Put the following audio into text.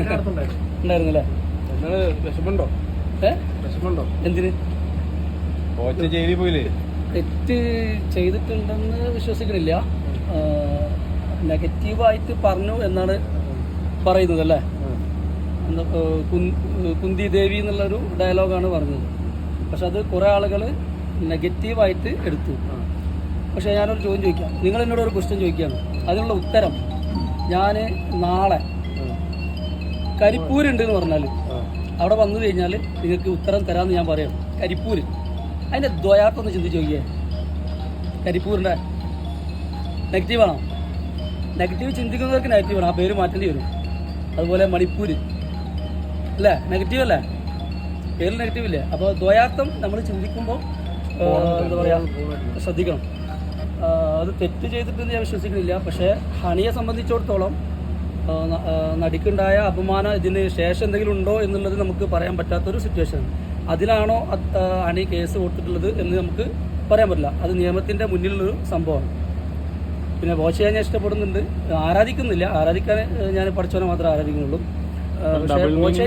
ഉണ്ടായിരുന്നല്ലേ? എന്താണ് വിഷമുണ്ടോ ഏ? വിഷമുണ്ടോ എന്തിന്? കോച്ച് ജയിലിൽ പോയില്ലേ? തെറ്റ് ചെയ്തിട്ടുണ്ടെന്ന് വിശ്വസിക്കണില്ല. നെഗറ്റീവായിട്ട് പറഞ്ഞു എന്നാണ് പറയുന്നത് അല്ലേ കുന്തി ദേവി എന്നുള്ളൊരു ഡയലോഗാണ് പറഞ്ഞത്. പക്ഷെ അത് കുറേ ആളുകൾ നെഗറ്റീവായിട്ട് എടുത്തു. പക്ഷേ ഞാനൊരു ചോദ്യം ചോദിക്കാം. നിങ്ങൾ എന്നോട് ഒരു ക്വസ്റ്റ്യൻ ചോദിക്കുകയാണ്. അതിനുള്ള ഉത്തരം ഞാൻ നാളെ കരിപ്പൂരുണ്ട് എന്ന് പറഞ്ഞാൽ അവിടെ വന്നു കഴിഞ്ഞാൽ നിങ്ങൾക്ക് ഉത്തരം തരാമെന്ന് ഞാൻ പറയാം. കരിപ്പൂര്. അതിന്റെ ദ്വയാർത്ഥം ഒന്ന് ചിന്തിച്ച് നോക്കിയേ. കരിപ്പൂരിന്റെ നെഗറ്റീവാണോ നെഗറ്റീവ് ചിന്തിക്കുന്നവർക്ക് നെഗറ്റീവാണ് ആ പേര് മാറ്റേണ്ടി വരും. അതുപോലെ മണിപ്പൂര്. അല്ലേ? നെഗറ്റീവ് അല്ലേ? പേര് നെഗറ്റീവ് ഇല്ലേ? അപ്പോൾ ദ്വയാർത്ഥം നമ്മൾ ചിന്തിക്കുമ്പോൾ എന്താ പറയുക ശ്രദ്ധിക്കണം. അത് തെറ്റ് ചെയ്തിട്ടെന്ന് ഞാൻ വിശ്വസിക്കുന്നില്ല. പക്ഷേ ഹണിയെ സംബന്ധിച്ചിടത്തോളം നടിക്കുണ്ടായ അപമാനം ഇതിന് ശേഷം എന്തെങ്കിലും ഉണ്ടോ എന്നുള്ളത് നമുക്ക് പറയാൻ പറ്റാത്തൊരു സിറ്റുവേഷൻ അതിലാണോ അണി കേസ് കൊടുത്തിട്ടുള്ളത് എന്ന് നമുക്ക് പറയാൻ പറ്റില്ല. അത് നിയമത്തിന്റെ മുന്നിലുള്ളൊരു സംഭവമാണ്. പിന്നെ വാച്ച് ചെയ്യാൻ ഞാൻ ഇഷ്ടപ്പെടുന്നുണ്ട്. ആരാധിക്കുന്നില്ല. ആരാധിക്കാൻ ഞാൻ പഠിച്ചവനെ മാത്രമേ ആരാധിക്കുന്നുള്ളൂ. പക്ഷേ വാച്ച്